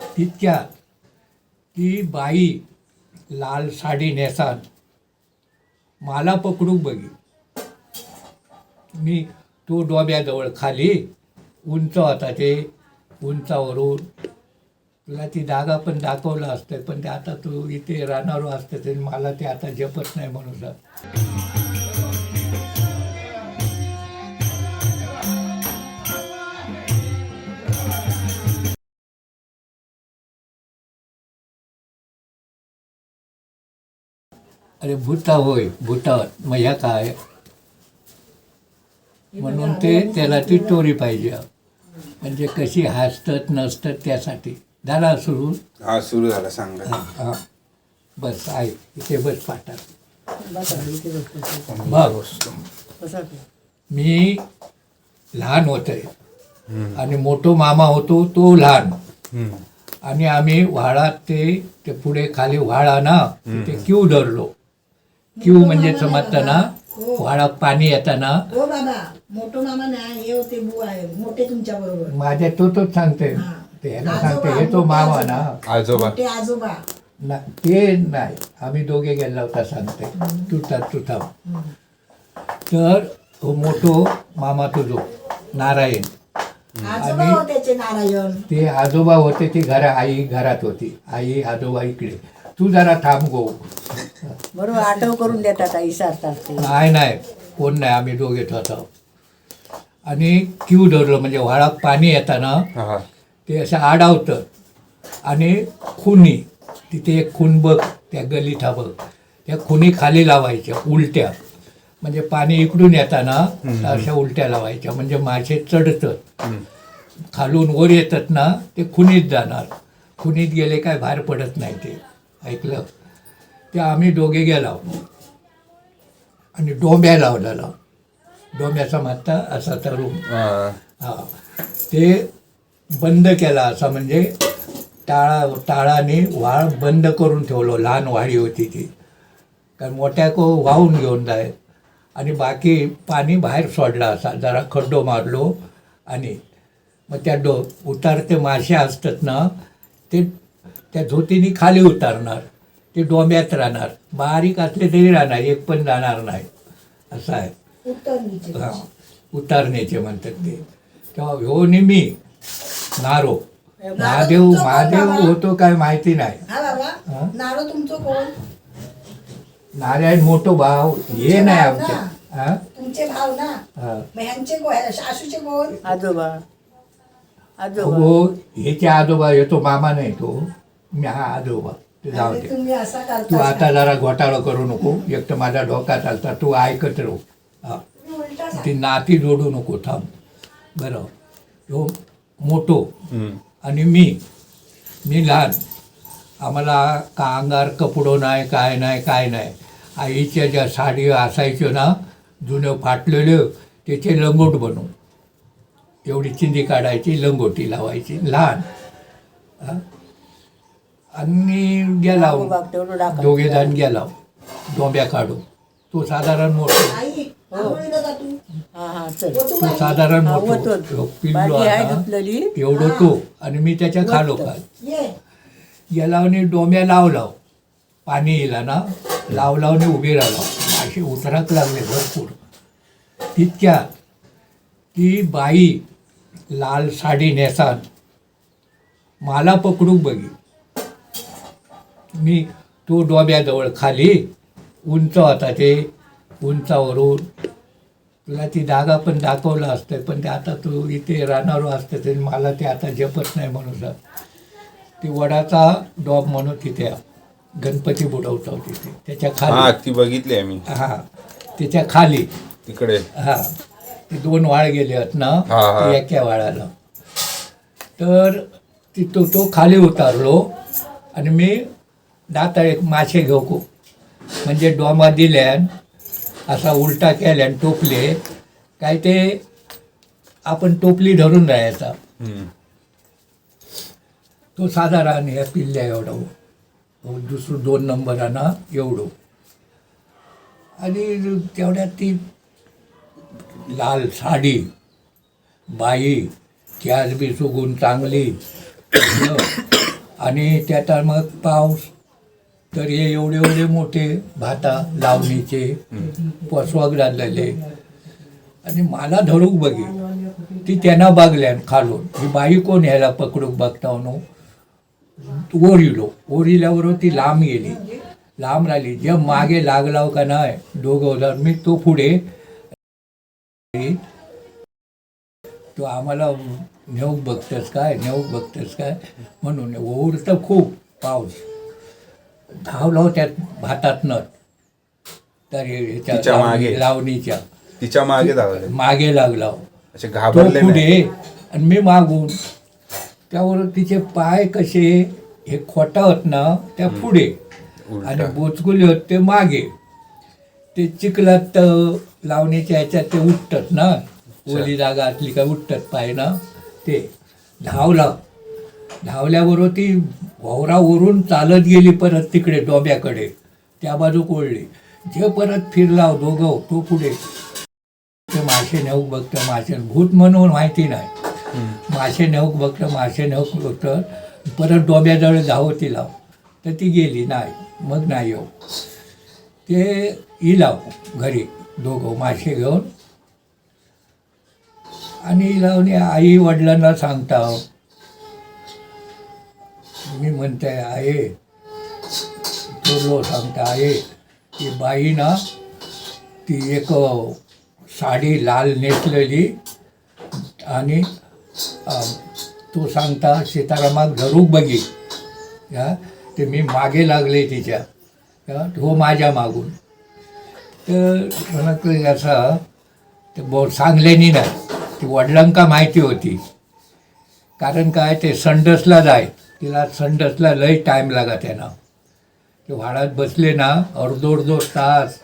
तितक्यात ती बाई लाल साडी नेसान मला पकडून बघी. मी तो डोब्याजवळ खाली उंच होता ते उंचावरून. तुला ती जागा पण दाखवलं असतं पण ते आता तू इथे राहणार असतं तरी मला ते आता जपत नाही म्हणून. अरे भूता होय भूता. मग ह्या काय? म्हणून ते त्याला ती टोरी पाहिजे. म्हणजे कशी हसतात नसतात त्यासाठी. झाला सुरू? हा सुरू झाला सांगा. हा. बस आहे. इथे बस पाठात बसा की. मी लहान होते. आणि मोठो मामा होतो तो लहान. आणि आम्ही व्हाळात ते ते पुढे खाली व्हाळा ना ते क्यू धरलो. क्यू म्हणजे समजतं ना व्हाळात पाणी येताना. हो बाबा मोठो मामा नाही हे होते बुवा आहे मोठे तुमच्या बरोबर. माझ्या तो तोच सांगते ते ह्याला सांगते हे तो मामा ना. आजोबा. मोठे आजोबा. ना ते नाही. आम्ही दोघे गेला होता सांगते तुटा तुटा तर तो मोठो मामा तुझो नारायण. आजोबा होते त्याचे नारायण. ते आजोबा होते ती घरा आई घरात होती. आई आजोबा इकडे. तू जरा थांब गो. बरोबर आठव करून देतात आई सारतात ते नाही नाही कोण नाही आम्ही दोघेच होतो आणि क्यू धरलं म्हणजे व्हाळात पाणी येताना हा ते असं आडावतं. आणि खुनी तिथे एक खून बघ त्या गलिठा बघ. त्या खुनी खाली लावायच्या उलट्या. म्हणजे पाणी इकडून येताना अशा उलट्या लावायच्या म्हणजे मासे चढतात. खालून वर येतात ना ते खुनीत जाणार. खुनीत गेले काय बाहेर पडत नाही ते. ऐकलं? ते आम्ही दोघे गेलो आणि डोंब्या लावलेला डोंब्याचा मात्ता असा तरुण हा. हा. ते बंद केला असा म्हणजे टाळा टाळाने व्हाळ बंद करून ठेवलो. लहान व्हाळी होती ती. कारण मोठ्या को वाहून घेऊन जाय. आणि बाकी पाणी बाहेर सोडला असा. जरा खड्डो मारलो आणि मग त्या डो उतारते मासे असतात ना ते त्या झोतीने खाली उतारणार. ते डोंब्यात राहणार. बारीक असले तरी राहणार एक पण जाणार नाही. असं आहे. उत्तर हा, उतारण्याचे म्हणतात ते. तेव्हा ह्यो निमी नारो. महादेव महादेव होतो काय माहिती नाही. हा हा? बाबा नारो तुमचं कोण? नारायण मोठो भाव हे नाही आमच्या. हा? तुमचे भाव ना हा. मग ह्यांचे कोण सासूचे कोण? आजोबा. आजोबा. हो ह्याच्या आजोबा येतो मामा नाही तो. मी हा आजोबा. ते जाऊ दे. तुम्ही असा तू करता आता जरा घोटाळा करू नको. एक तर माझा डोका चालता. तू ऐकत राहू. हा. तुम्ही उलटा ती नाती जोडू नको थांब. बरं. ह्यो मोठो. आणि मी मी लहान. आम्हाला का अंगार कपडो नाही काय नाही काय नाही. आईच्या ज्या साडी असायच्या ना जुनं फाटलेलं त्याचे लंगोट बनवू एवढी चिंदी काढायची लंगोटी लावायची लहान. हा? आणि गेला टाका. दोघे जण गेला डोंब्या काढू तो साधारण मोठो. तू. हा चल. तू. साधारण मोठो. पिल्लो आता. एवढं तो. आणि मी त्याच्या खालो काय ये. गेलावने डोम्या लावलाव पाणी येला ना लावलावने उभी राहिलो असे उतराक लागले भरपूर. तितक्यात ती बाई लाल साडी नेसान. मला पकडून बघी. मी तो डोब्याजवळ खाली उंच होता ते उंचावरून. तुला ती जागा पण दाखवलं असतं पण ते आता तू इथे राहणार असतं ते मला ते आता जपत नाही म्हणून सर. ती वडाचा डॉब म्हणून तिथे गणपती बुडवतो तिथे. त्याच्याखाली. ती बघितली आम्ही हा त्याच्याखाली. तिकडे. हा ते दोन वाळ गेले आहेत ना एका वाळाला. तर ती तो तो खाली उतारलो आणि मी दाता एक मासे घेऊ म्हणजे डोमा दिल्यान असा उलटा केल्यान टोपले काय ते आपण टोपली धरून राहायचा. तो साधारण ह्या पिल्ल्या एवढं. दुसरं दोन नंबरानं एवढं. आणि तेवढ्यात ती लाल साडी बाई ती आज बी सुगून चांगली. आणि त्यात मग पाऊस. तर हे एवढे एवढे मोठे भाता लावणीचे पसवाग झालेले आणि मला धरूक बघे. ती त्यांना बागल्यान खालून. ही बाई कोण ह्याला पकडूक बघता नो ओरिलो. ओरिल्याबरोबर ती लांब गेली. लांब राहिली. जे मागे लागलाव का नाही दोघं मी तो पुढे. तो आम्हाला नेऊक बघतस काय? नेऊक बघतस काय? म्हणून ओढतं खूप पाऊस. धावलो त्यात भातातनं. तर तिच्यामागे. लावणी- लावणीच्या. तिच्यामागे धावले. मागे लागला. असे तो घाबरले पुढे आणि मी मागून त्यावर तिचे पाय कसे हे खोटावत ना त्या पुढे. उलटा. आणि बोचकुले होत ते मागे. ते चिखलात तर लावणीच्या ह्याच्यात ते उठतात ना. ओली जागा असली का उठतात पाय ना. ते धावला. धावल्याबरोबर ती वावरावरून चालत गेली परत तिकडे डोब्याकडे. त्या बाजू कोळली. जे परत फिरला दोघं तो पुढे. ते मासे नेऊक बघतं मासे भूत म्हणून माहिती नाही. मासे नेऊक बघतं मासे नेऊक बघतं परत डोब्याजवळ धाव तिला तर ती गेली नाही. मग नाही येऊ. ते इलाव घरी दोघं मासे घेऊन. आणि इलावने आई वडिलांना सांगता मी म्हणते आहे. थोरलो सांगता आहे की बाई ना ती एक साडी लाल नेसलेली आणि तो सांगता सीतारामाक धरूक बघी. या ते मी मागे लागले तिच्या. हो माझ्या मागून. तर म्हणत असं ते बो सांगलेनी नाही ती वडिलांका माहिती होती. कारण काय ते संडसला जाय. तिला संडसला लय टाईम लागा त्यांना ते व्हाळात बसले ना अर्धो अर्धो तास.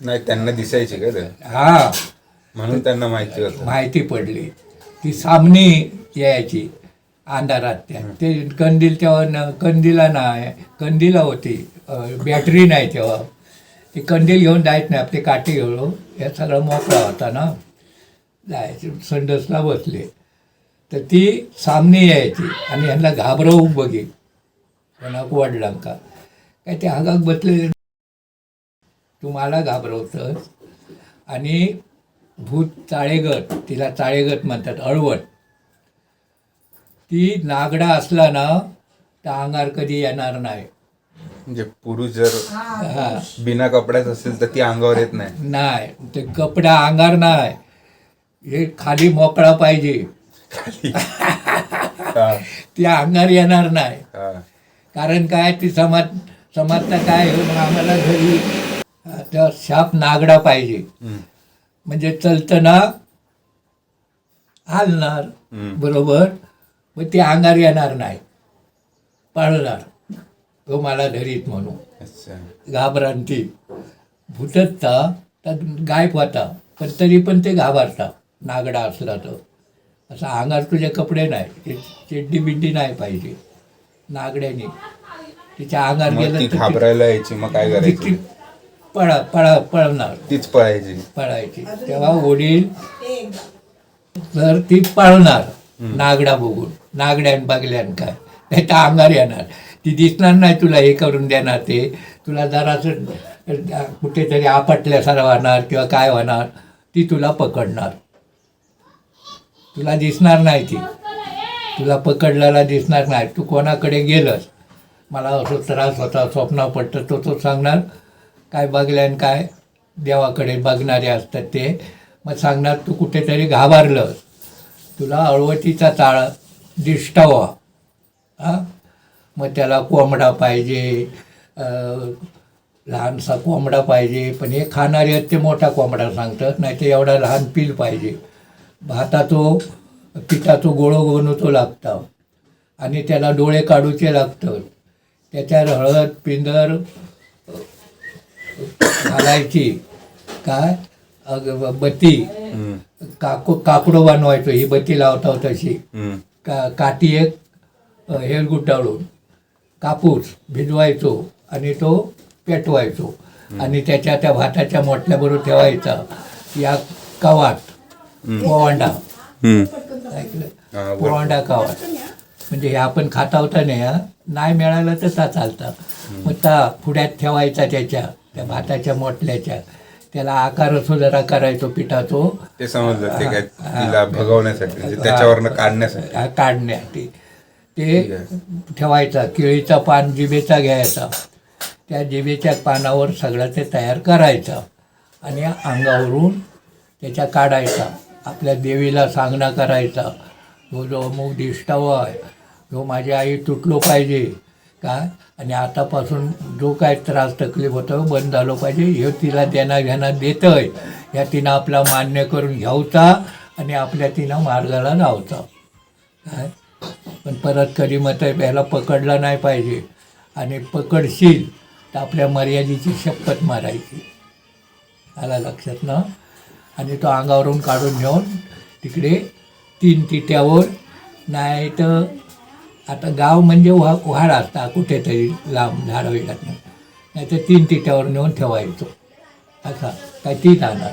नाही त्यांना दिसायचे का ते? हा. म्हणून त्यांना माहिती होतं. माहिती पडली. ती सामनी यायची अंधारात. त्या ते कंदील तेव्हा न कंदीला नाही कंदीला होती. अं, बॅटरी नाही तेव्हा. ते कंदील घेऊन जायत नाही आपले काठी घेऊन. हे सगळं मोकळा होता ना. जायचे संडसला बसले. तर ती सामनी यायची आणि ह्यांना घाबरवू बघी कोणाक वडिलांका काय ते हागाक बसले तुम्हाला घाबरवतंस आणि भूत चाळेगत तिला चाळेगत म्हणतात अळवट. ती नागडा असला ना तर अंगार कधी येणार नाही. म्हणजे पुरुष जर हा बिना कपड्यात असेल तर ती अंगावर येत नाही. नाही ते कपडा अंगार नाही. हे खाली मोकळा पाहिजे. हा, ती अंगार येणार नाही. कारण काय ती समाज समाजचा काय आम्हाला घरी त्या शाप नागडा पाहिजे. म्हणजे चलताना हालणार. बरोबर? मग ते अंगार येणार नाही. पळणार. तो मला धरीत म्हणून. घाबरांती. भूतत्ता तर गायब होता. पण तरी पण ते घाबरता. नागडा असला तर. असा अंगार तुझे कपडे नाही चेड्डी बिड्डी नाही पाहिजे नागड्याने. तिच्या अंगार मग ती गेलं तर घाबरायला यायची मग काय ती- ती करायची पळा पळा पळणार. तीच पळायची. पळायची. तेव्हा वडील तर ती पळणार नागडा बघून नागड्यान बघल्यान काय? नाही तर अंगार येणार. ती दिसणार नाही तुला हे करून देणार ते. तुला जरासं कुठेतरी आपटल्यासारखं होणार किंवा काय होणार ती तुला पकडणार. तुला दिसणार नाही ती. तुला पकडलेला दिसणार नाही. तू कोणाकडे गेलंस? मला असं त्रास होता स्वप्न पडतं. तो तो सांगणार काय बघल्यान काय देवाकडे बघणारे असतात ते. मग सांगणार तू कुठेतरी घाबरलं तुला अळवटीचा ताळ दिष्टावा हां? मग त्याला कोंबडा पाहिजे लहानसा कोंबडा पाहिजे पण हे खाणारे आहेत ते मोठा कोंबडा सांगतात नाही तर एवढा लहान पील पाहिजे. भाताचो पिठाचो गोळो बनवतो लागता आणि त्याला डोळे काढूचे लागतात त्याच्यावर हळद पिंदर घालायची. काय? बत्ती. काको काकडो बनवायचो. ही बत्ती लावतो तशी. का काठी एक हेर गुटाळून कापूस भिजवायचो आणि तो पेटवायचो. आणि त्याच्या त्या भाताच्या मोठल्याबरोबर ठेवायचा. या कवाट पोवांडा. ऐकलं. पोवांडा कवाट म्हणजे हे आपण खाता होता नाही हा? नाही मिळालं तसा चालतं. मग त्या पुढ्यात ठेवायचा त्याच्या त्या भाताच्या मोटल्याच्या. त्याला आकार सुधारा करायचो पिठाचो. ते समजलं ते काय तिला भगवण्यासाठी म्हणजे त्याच्यावरनं काढण्यासाठी. काढण्यासाठी. ते. ठेवायचा केळीचा पान जिभेचा घ्यायचा. त्या जिभेच्या पानावर सगळं ते तयार करायचं. आणि अंगावरून त्याच्या काढायचा. आपल्या देवीला सांगणा करायचा. तो जो अमुक दिष्टाव आहे जो माझी आई तुटलो पाहिजे. काय आणि आतापासून जो काय त्रास तकलीफ होतो बंद झालो पाहिजे. हे तिला देणा घेणा आहे ह्या तिनं आपला मान्य करून घ्यावचा आणि आपल्या तिनं मार्गाला लावचा. काय? पण परत कधी मत याला पकडला नाही पाहिजे. आणि पकडशील तर आपल्या मर्यादेची शपथ मारायची. आला लक्षात ना? आणि तो अंगावरून काढून घेऊन तिकडे तीन तिट्यावर नाही तर आता गाव म्हणजे व्हा उहाडा असता कुठेतरी लांब झाडं वेगात नाही तर तीन तिट्यावर नेऊन ठेवायचो. असा काय ती जाणार